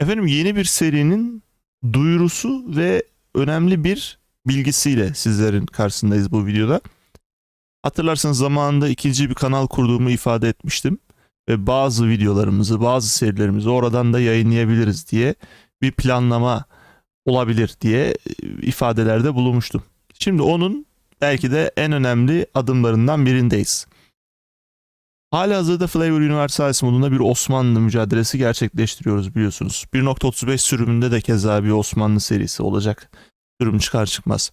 Efendim yeni bir serinin duyurusu ve önemli bir bilgisiyle sizlerin karşısındayız bu videoda. Hatırlarsanız zamanında ikinci bir kanal kurduğumu ifade etmiştim. Ve bazı videolarımızı, bazı serilerimizi oradan da yayınlayabiliriz diye bir planlama olabilir diye e, ifadelerde bulunmuştum. Şimdi onun belki de en önemli adımlarından birindeyiz. Hala hazırda Flavor Universalis modunda bir Osmanlı mücadelesi gerçekleştiriyoruz biliyorsunuz. 1.35 sürümünde de keza bir Osmanlı serisi olacak. Sürüm çıkar çıkmaz.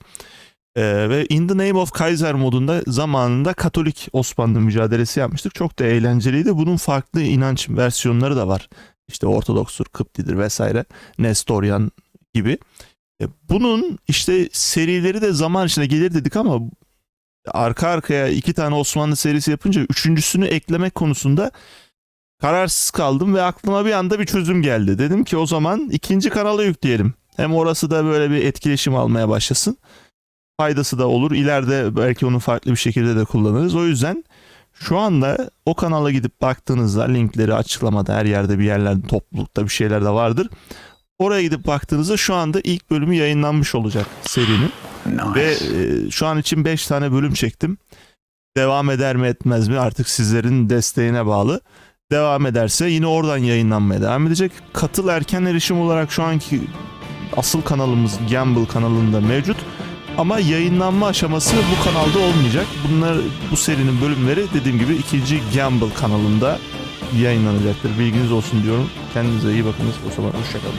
Ee, ve In the Name of Kaiser modunda zamanında Katolik Osmanlı mücadelesi yapmıştık. Çok da eğlenceliydi. Bunun farklı inanç versiyonları da var. İşte Ortodokstur, Kıptidir vesaire. Nestoryan gibi. E, Bunun işte serileri de zaman içinde gelir dedik ama arka arkaya iki tane Osmanlı serisi yapınca üçüncüsünü eklemek konusunda kararsız kaldım ve aklıma bir anda bir çözüm geldi. Dedim ki o zaman ikinci kanala yükleyelim. Hem orası da böyle bir etkileşim almaya başlasın. Faydası da olur. İleride belki onu farklı bir şekilde de kullanırız. O yüzden şu anda o kanala gidip baktığınızda linkleri açıklamada her yerde bir yerlerde toplulukta bir şeyler de vardır. Oraya gidip baktığınızda şu anda ilk bölümü yayınlanmış olacak serinin. Ve e, şu an için 5 tane bölüm çektim. Devam eder mi etmez mi artık sizlerin desteğine bağlı. Devam ederse yine oradan yayınlanmaya devam edecek. Katıl erken erişim olarak şu anki asıl kanalımız Gamble kanalında mevcut. Ama yayınlanma aşaması bu kanalda olmayacak. Bunlar bu serinin bölümleri dediğim gibi ikinci Gamble kanalında yayınlanacaktır. Bilginiz olsun diyorum. Kendinize iyi bakınız. O zaman hoşçakalın.